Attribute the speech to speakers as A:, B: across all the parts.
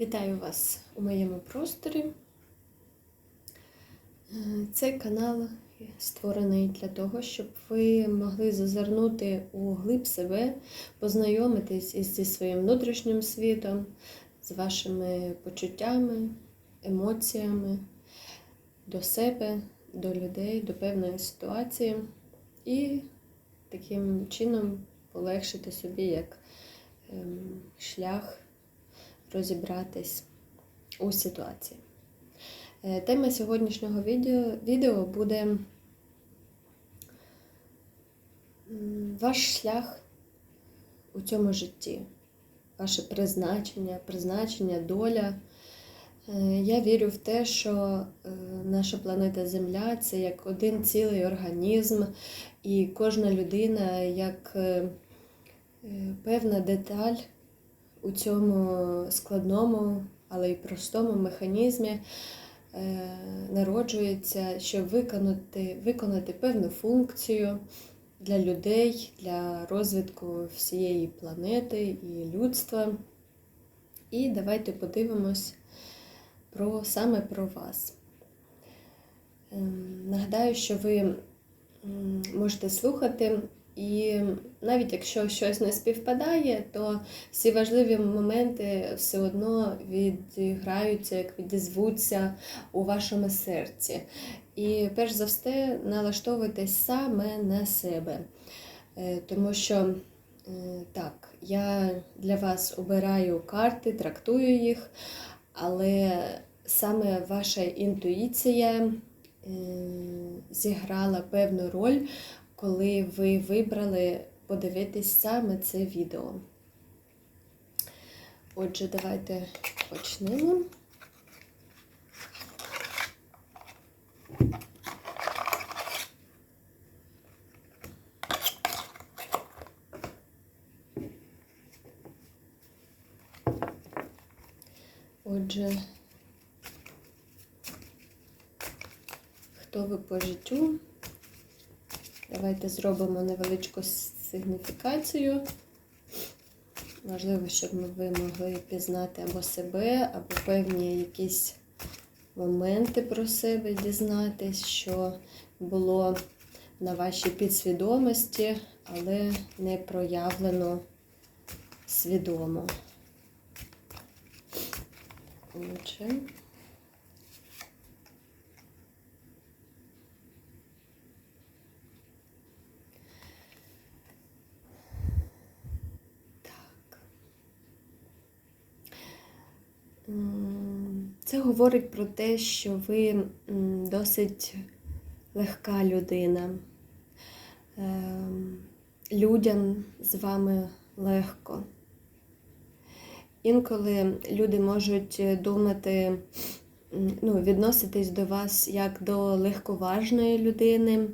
A: Вітаю вас у моєму просторі. Е, Цей канал створений для того, щоб ви могли зазирнути у глиб себе, познайомитись зі своїм внутрішнім світом, з вашими почуттями, емоціями до себе, до людей, до певної ситуації, і таким чином полегшити собі як ем, шлях розібратись у ситуації. Е, Тема сьогоднішнього відео, відео буде ваш шлях у цьому житті, ваше призначення, призначення, доля. Е, Я вірю в те, що е, наша планета Земля це як один цілий організм, і кожна людина як певна деталь у цьому складному, але й простому механізмі е, народжується, щоб виконати, виконати певну функцію для людей, для розвитку всієї планети і людства. І давайте подивимось про, саме про вас. Ем, Нагадаю, що ви можете слухати, і навіть якщо щось не співпадає, то всі важливі моменти все одно відіграються, як відізвуться у вашому серці. І перш за все налаштовуйтесь саме на себе. Е, Тому що е, так, я для вас обираю карти, трактую їх, але саме ваша інтуїція е, зіграла певну роль, коли ви вибрали подивитись саме це відео. Отже, давайте почнемо. Отже, хто ви по життю? Давайте зробимо невеличку сигніфікацію. Важливо, щоб ви могли пізнати або себе, або певні якісь моменти про себе дізнатись, що було на вашій підсвідомості, але не проявлено свідомо. Отже. Це говорить про те, що ви досить легка людина. Ем, Людям з вами легко. Інколи люди можуть думати, ну, відноситись до вас як до легковажної людини,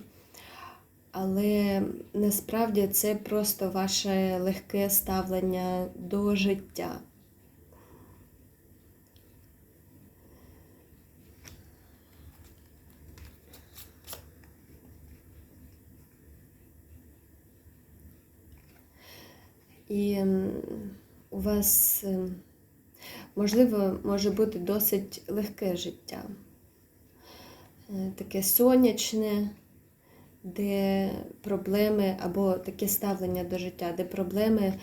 A: але насправді це просто ваше легке ставлення до життя. І у вас, ем, можливо, може бути досить легке життя, Е, таке сонячне, де проблеми, або таке ставлення до життя, де проблеми,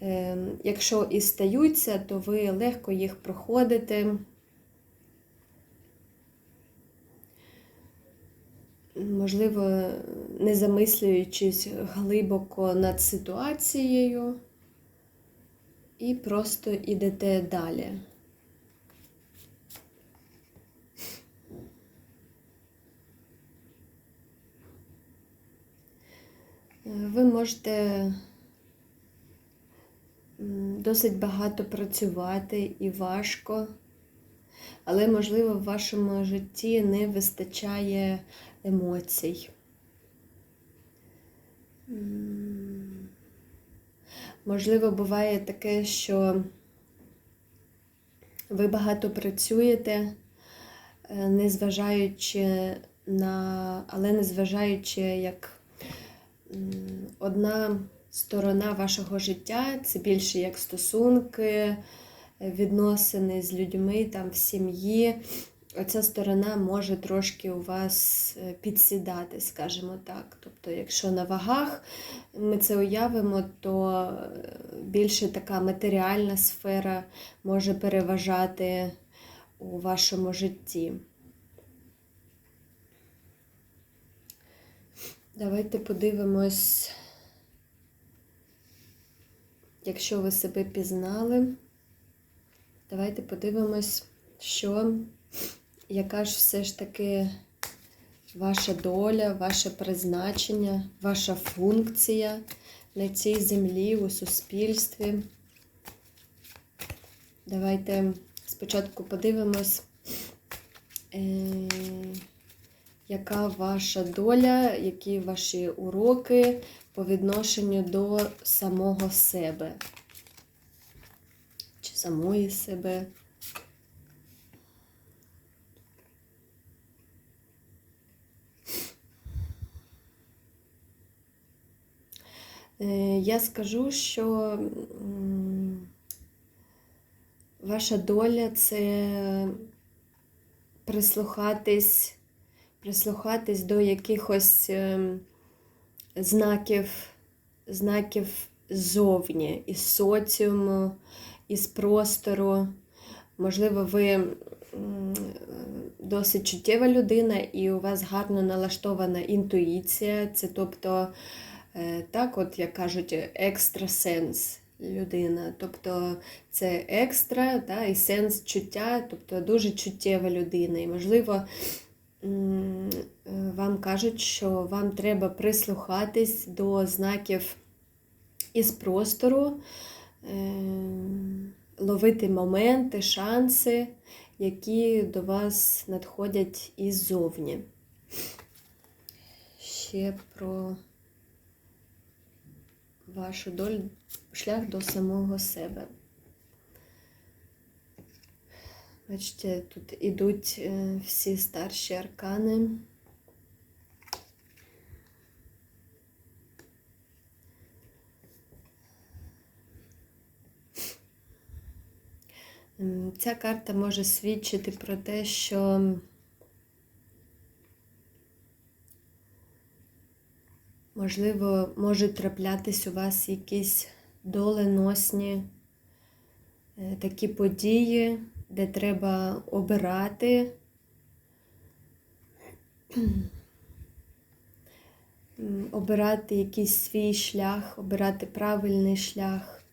A: ем, якщо і стаються, то ви легко їх проходите. Можливо, не замислюючись глибоко над ситуацією, і просто йдете далі. Ви можете досить багато працювати і важко, але, можливо, в вашому житті не вистачає емоцій. Можливо, буває таке, що ви багато працюєте, е, незважаючи на, але незважаючи як одна сторона вашого життя це більше як стосунки, відносини з людьми там в сім'ї, оця сторона може трошки у вас е, підсідати, скажімо так. Тобто, якщо на вагах ми це уявимо, то е, більше така матеріальна сфера може переважати у вашому житті. Давайте подивимось, якщо ви себе пізнали, давайте подивимось, що, яка ж все ж таки ваша доля, ваше призначення, ваша функція на цій землі, у суспільстві. Давайте спочатку подивимось. Е яка ваша доля, які ваші уроки по відношенню до самого себе? Чи самої себе? Я скажу, що ваша доля це прислухатись прислухатись до якихось ем, знаків, знаків ззовні, із соціуму, із простору. Можливо, ви досить чуттєва людина, і у вас гарно налаштована інтуїція. Це тобто, е, так, от, як кажуть, екстрасенс людина. Тобто це екстра да, і сенс чуття, тобто дуже чуттєва людина. І, можливо, вам кажуть, що вам треба прислухатись до знаків із простору, е, ловити моменти, шанси, які до вас надходять іззовні. Ще про вашу долю шлях до самого себе. Бачите, тут ідуть е, всі старші аркани. Ця карта може свідчити про те, що можливо можуть траплятись у вас якісь доленосні е, такі події де треба обирати. Обирати якийсь свій шлях, обирати правильний шлях.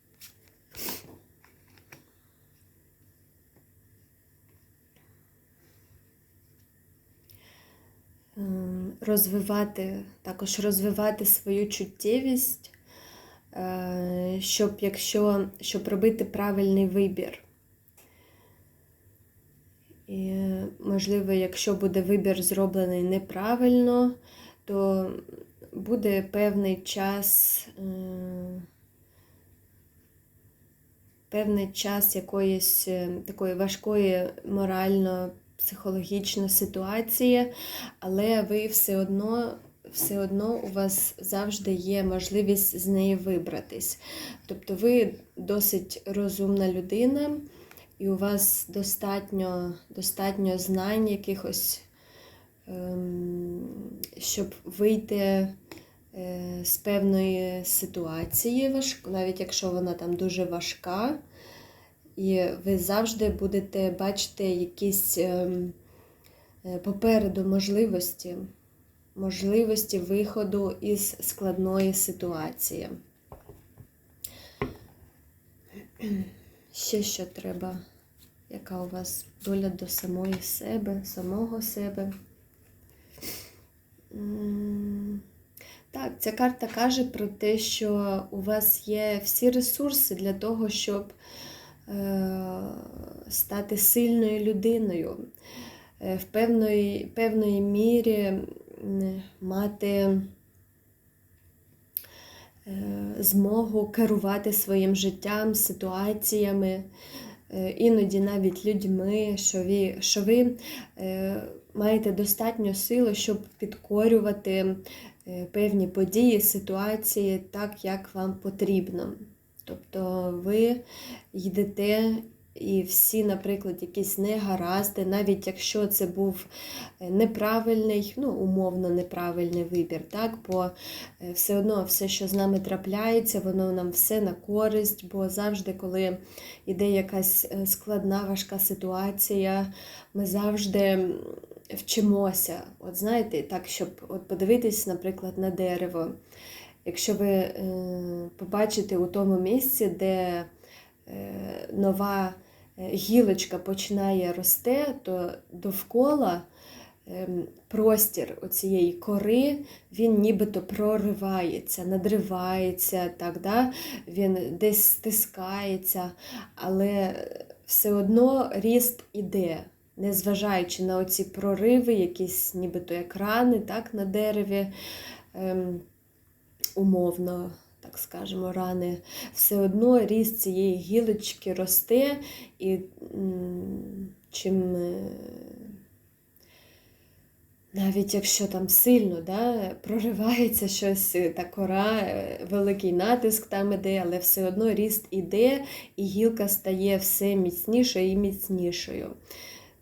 A: Розвивати, також розвивати свою чуттєвість, е, щоб якщо щоб робити правильний вибір. І, можливо, якщо буде вибір зроблений неправильно, то буде певний час, е, певний час якоїсь е, такої важкої морально-психологічної ситуації, але ви все одно. Все одно у вас завжди є можливість з неї вибратись. Тобто ви досить розумна людина і у вас достатньо достатньо знань якихось, ем, щоб вийти е, з певної ситуації, навіть якщо вона там дуже важка, і ви завжди будете бачити якісь ем, е, попереду можливості, можливості виходу із складної ситуації. Ще що треба яка у вас доля до самої себе, самого себе. Так, ця карта каже про те, що у вас є всі ресурси для того, щоб стати сильною людиною, е, в певної, певної мірі мати е, змогу керувати своїм життям, ситуаціями. Е, іноді навіть людьми, що ви, що ви е, маєте достатньо сили, щоб підкорювати е, певні події, ситуації так, як вам потрібно. Тобто ви йдете і всі, наприклад, якісь негаразди, навіть якщо це був е, неправильний, ну, умовно неправильний вибір, так, бо е, все одно все, що з нами трапляється, воно нам все на користь, бо завжди, коли йде якась е, складна, важка ситуація, ми завжди вчимося. От знаєте, так, щоб от подивитись, наприклад, на дерево. Якщо ви е, побачите у тому місці, де е, нова е, гілочка починає рости, то довкола е, простір оцієї кори, він нібито проривається, надривається, так, да? він десь стискається, але все одно ріст іде. Незважаючи на оці прориви, якісь нібито як рани так, на дереві. Ем, умовно, так скажемо, рани, все одно ріст цієї гілочки росте, і чим навіть якщо там сильно да, проривається щось, та кора, е, великий натиск там іде, але все одно ріст іде, і гілка стає все міцнішою і міцнішою.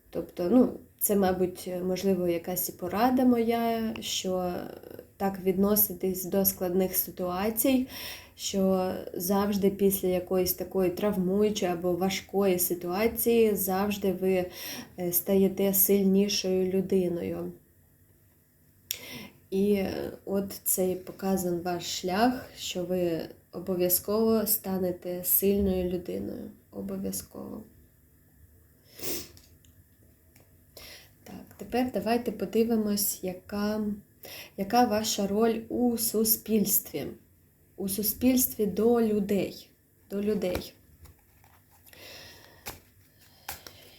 A: Тобто, ну, це, мабуть, можливо, якась і порада моя, що так відноситись до складних ситуацій, що завжди після якоїсь такої травмуючої або важкої ситуації завжди ви е, стаєте сильнішою людиною. І от цей показан ваш шлях, що ви обов'язково станете сильною людиною. Обов'язково. Так, тепер давайте подивимось, яка яка ваша роль у суспільстві? У суспільстві до людей. До людей.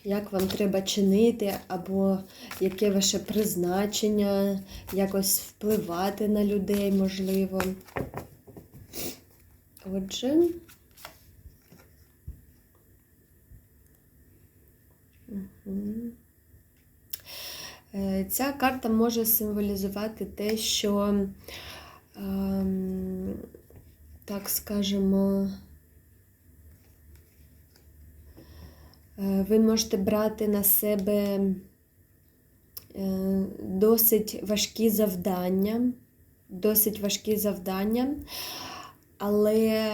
A: Як вам треба чинити, або яке ваше призначення, якось впливати на людей можливо. Отже. Ця карта може символізувати те, що, ем, так скажемо, е, ви можете брати на себе е, досить важкі завдання, досить важкі завдання, але,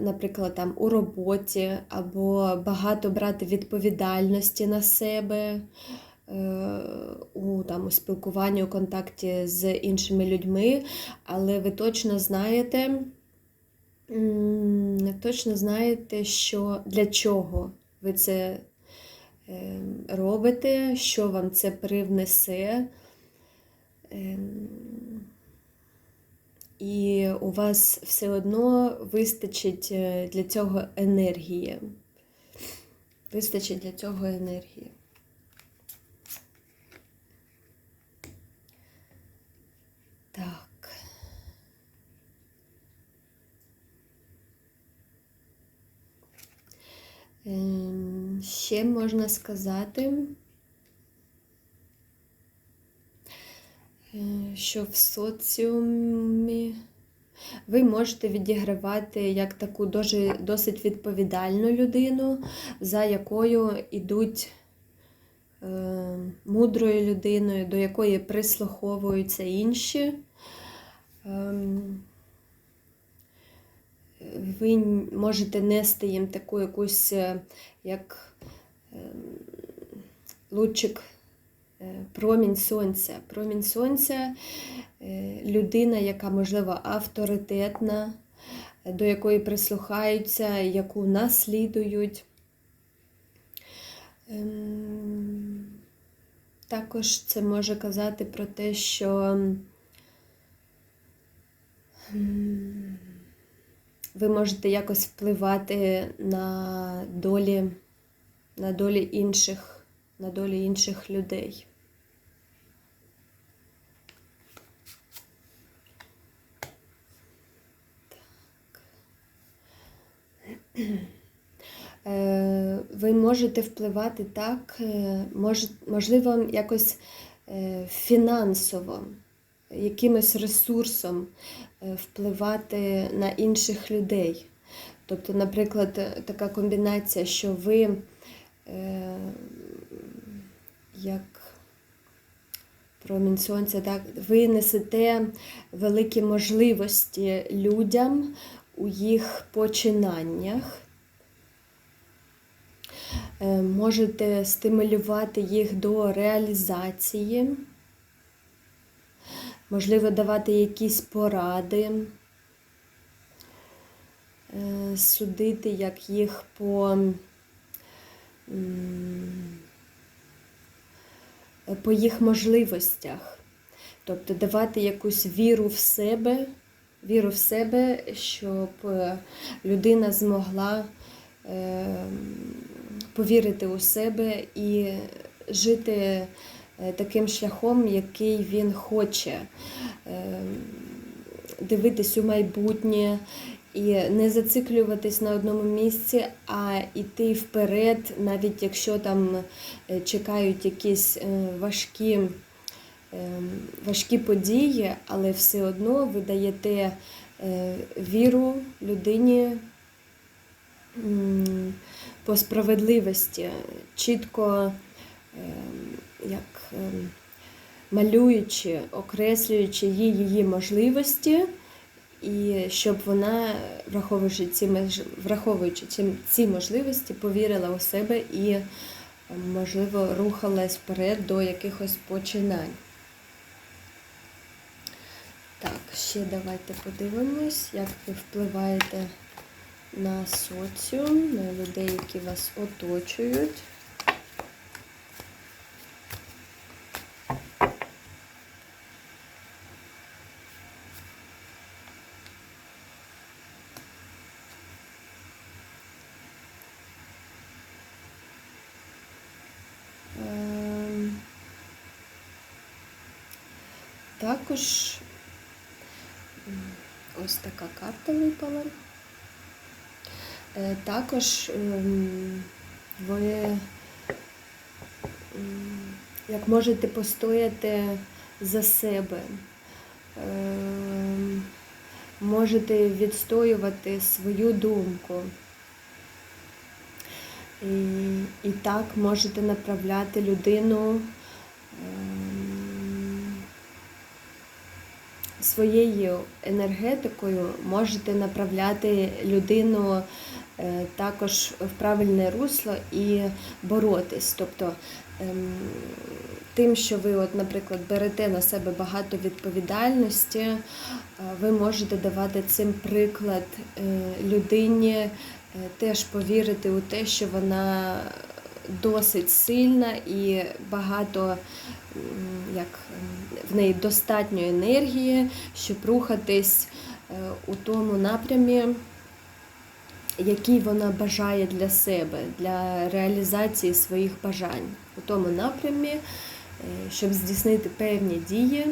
A: наприклад, там у роботі або багато брати відповідальності на себе. Е, у там, спілкуванні, у контакті з іншими людьми, але ви точно знаєте, точно знаєте, що для чого ви це е, робите, що вам це привнесе. Ем, і у вас все одно вистачить е, для цього енергії. Вистачить для цього енергії. Так. Ем, ще можна сказати, е, що в соціумі ви можете відігравати як таку дуже, досить відповідальну людину, за якою йдуть мудрою людиною, до якої прислуховуються інші. Ем, ви можете нести їм таку якусь, е, як ем, лучик, е, промінь сонця. Промінь сонця людина, яка, можливо, авторитетна, до якої прислухаються, яку наслідують. Ем, також це може казати про те, що ви можете якось впливати на долі, на долі інших, на долі інших людей. Так. Е, ви можете впливати так, е, можливо, якось е, фінансово, якимось ресурсом впливати на інших людей. Тобто, наприклад, така комбінація, що ви як промінь сонця, так, ви несете великі можливості людям у їх починаннях. Е, Можете стимулювати їх до реалізації, можливо, давати якісь поради, е, судити, як їх по, по їх можливостях. Тобто давати якусь віру в себе, віру в себе, щоб людина змогла е, повірити у себе і жити е, таким шляхом, який він хоче, Е, дивитись у майбутнє і не зациклюватись на одному місці, а йти вперед, навіть якщо там е, чекають якісь важкі. Важкі події, але все одно ви даєте віру людині по справедливості, чітко ем, як ем, малюючи, окреслюючи їй її можливості, і щоб вона, враховуючи ці, враховуючи ці можливості, повірила у себе і, ем, можливо, рухалась вперед до якихось починань. Так, ще давайте подивимось, як ви впливаєте на соціум, на людей, які вас оточують. Ем, Також ось така карта випала. Е, Також ем, ви як можете постояти за себе, Ем, можете відстоювати свою думку. І, і так можете направляти людину ем, своєю енергетикою, можете направляти людину також в правильне русло і боротись. Тобто ем, тим, що ви, от, наприклад, берете на себе багато відповідальності, е, ви можете давати цим приклад е, людині е, теж повірити у те, що вона досить сильна і багато як в неї достатньо енергії, щоб рухатись е, у тому напрямі, який вона бажає для себе, для реалізації своїх бажань, у тому напрямі, е, щоб здійснити певні дії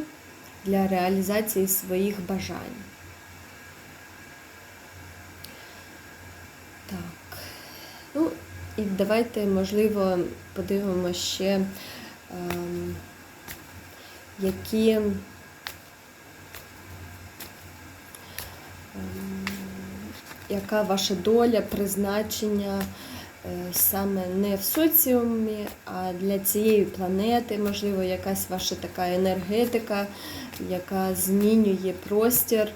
A: для реалізації своїх бажань. Так. Ну, і давайте, можливо, подивимося ще, ем, які ем, яка ваша доля, призначення е, саме не в соціумі, а для цієї планети, можливо, якась ваша така енергетика, яка змінює простір.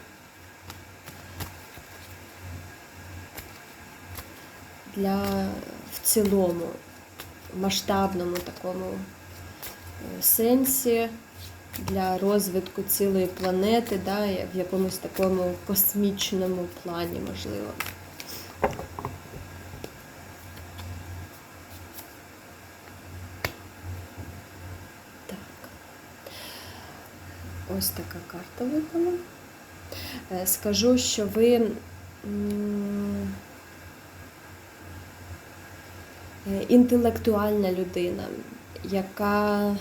A: Для в цілому, масштабному такому е, сенсі для розвитку цілої планети, да, в якомусь такому космічному плані, можливо. Так. Ось така карта випала. Е, Скажу, що ви е, інтелектуальна людина, яка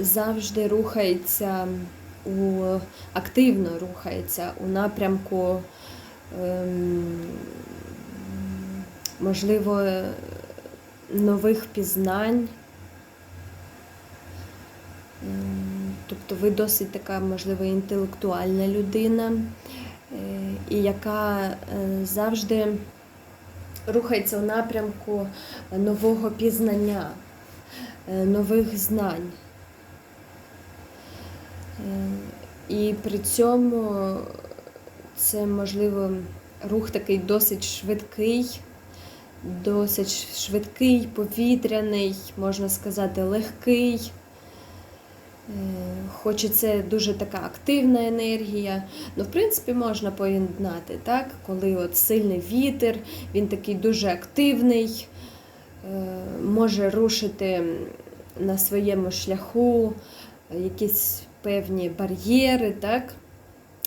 A: завжди рухається у активно рухається у напрямку, ем, можливо, нових пізнань. Ем, Тобто ви досить така, можливо, інтелектуальна людина, е, і яка е, завжди рухається у напрямку нового пізнання, нових знань. Е, І при цьому це, можливо, рух такий досить швидкий, досить швидкий, повітряний, можна сказати, легкий. Е, Хоч і це дуже така активна енергія. Ну, в принципі, можна поєднати, так? коли от сильний вітер, він такий дуже активний, е, може рушити на своєму шляху якісь певні бар'єри, так?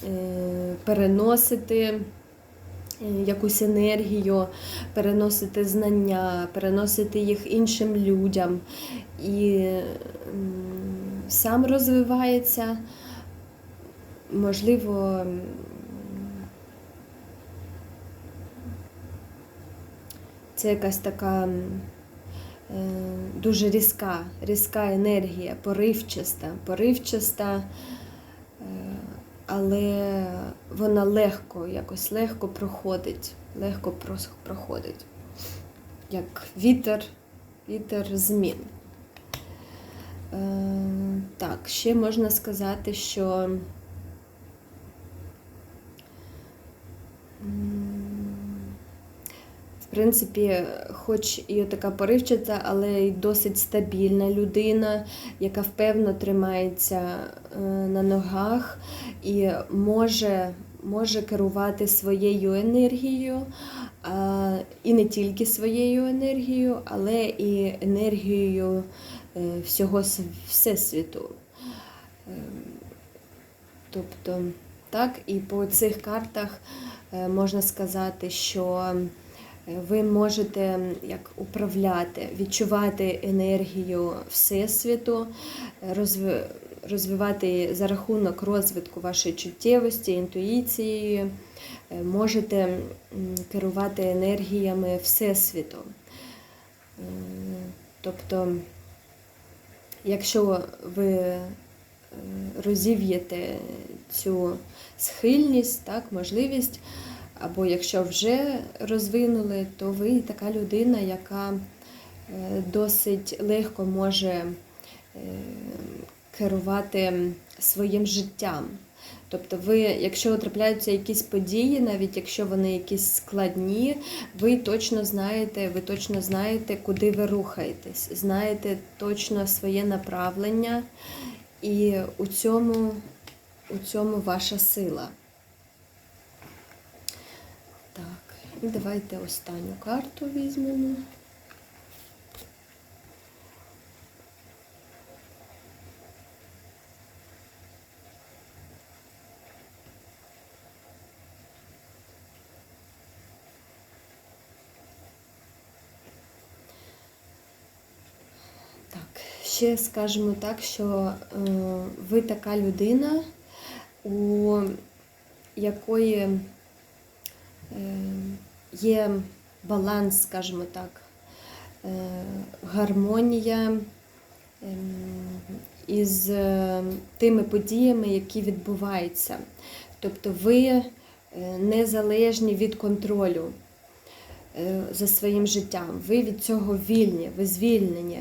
A: Е, переносити е, якусь енергію, переносити знання, переносити їх іншим людям. І сам розвивається, можливо, це якась така е, дуже різка, різка енергія, поривчаста, поривчаста, е, але вона легко, якось легко проходить, легко проходить, як вітер, вітер змін. Е, Так, ще можна сказати, що принципі, хоч і така поривчата, але й досить стабільна людина, яка впевно тримається е, на ногах і може, може керувати своєю енергією, і не тільки своєю енергією, але і енергією е, всього всесвіту. Ем, Тобто, так, і по цих картах е, можна сказати, що ви можете як управляти, відчувати енергію Всесвіту, розви- розвивати за рахунок розвитку вашої чуттєвості, інтуїції, е, можете керувати енергіями Всесвіту. Е, Тобто, якщо ви е, розів'єте цю схильність, так, можливість, або якщо вже розвинули, то ви така людина, яка е, досить легко може е, керувати своїм життям. Тобто, ви, якщо трапляються якісь події, навіть якщо вони якісь складні, ви точно знаєте, ви точно знаєте, куди ви рухаєтесь, знаєте точно своє направлення, і у цьому, у цьому ваша сила. Так, і давайте останню карту візьмемо. Ще скажемо так, що е, ви така людина, у якої є баланс, скажімо так, е, гармонія ем, із е, тими подіями, які відбуваються. Тобто ви е, незалежні від контролю е, за своїм життям. Ви від цього вільні, ви звільнені.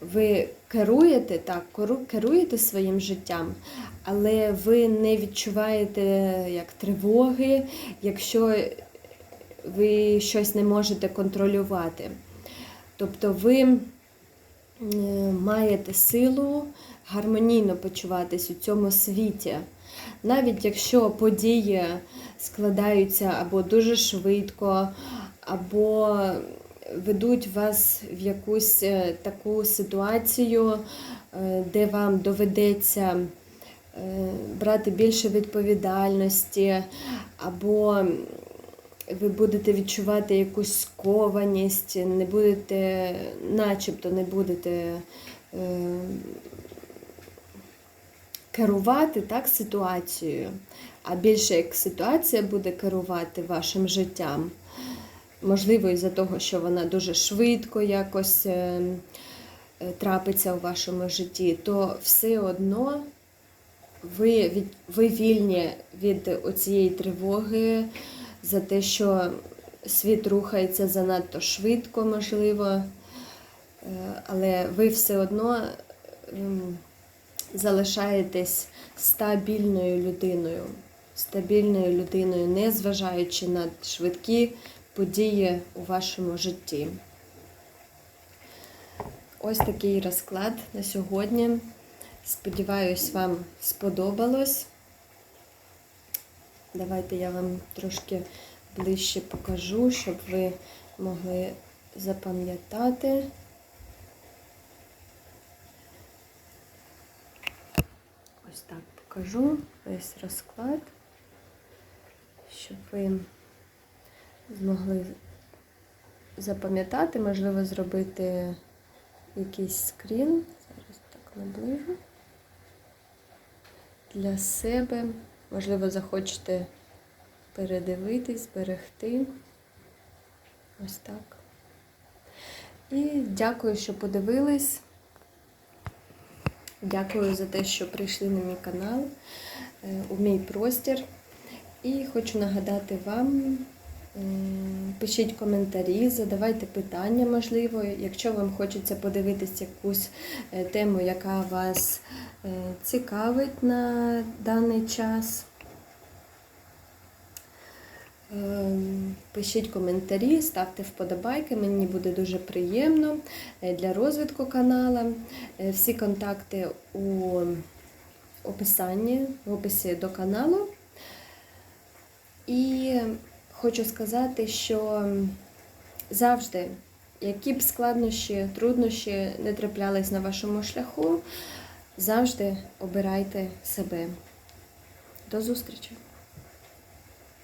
A: Ви керуєте так, керу- керуєте своїм життям, але ви не відчуваєте як тривоги, якщо ви щось не можете контролювати. Тобто ви маєте силу гармонійно почуватись у цьому світі. Навіть якщо події складаються або дуже швидко, або ведуть вас в якусь е, таку ситуацію, е, де вам доведеться е, брати більше відповідальності, або ви будете відчувати якусь скованість, не будете, начебто не будете керувати так, ситуацією, а більше як ситуація буде керувати вашим життям. Можливо, із-за того, що вона дуже швидко якось е, е, трапиться у вашому житті, то все одно ви, від, ви вільні від оцієї тривоги за те, що світ рухається занадто швидко, можливо, е, але ви все одно ем, залишаєтесь стабільною людиною, стабільною людиною, не зважаючи на швидкі події у вашому житті. Ось такий розклад на сьогодні. Сподіваюсь, вам сподобалось. Давайте я вам трошки ближче покажу, щоб ви могли запам'ятати. Ось так покажу весь розклад, щоб ви змогли запам'ятати, можливо, зробити якийсь скрін. Зараз так наближу. Для себе. Можливо, захочете передивитись, зберегти. Ось так. І дякую, що подивились. Дякую за те, що прийшли на мій канал, е, у мій простір. І хочу нагадати вам, пишіть коментарі, задавайте питання, можливо, якщо вам хочеться подивитись якусь е, тему, яка вас е, цікавить на даний час. Ем, Пишіть коментарі, ставте вподобайки, мені буде дуже приємно е, для розвитку каналу. Е, Всі контакти у описанні, в описі до каналу. І хочу сказати, що завжди, які б складнощі, труднощі не траплялись на вашому шляху, завжди обирайте себе. До зустрічі!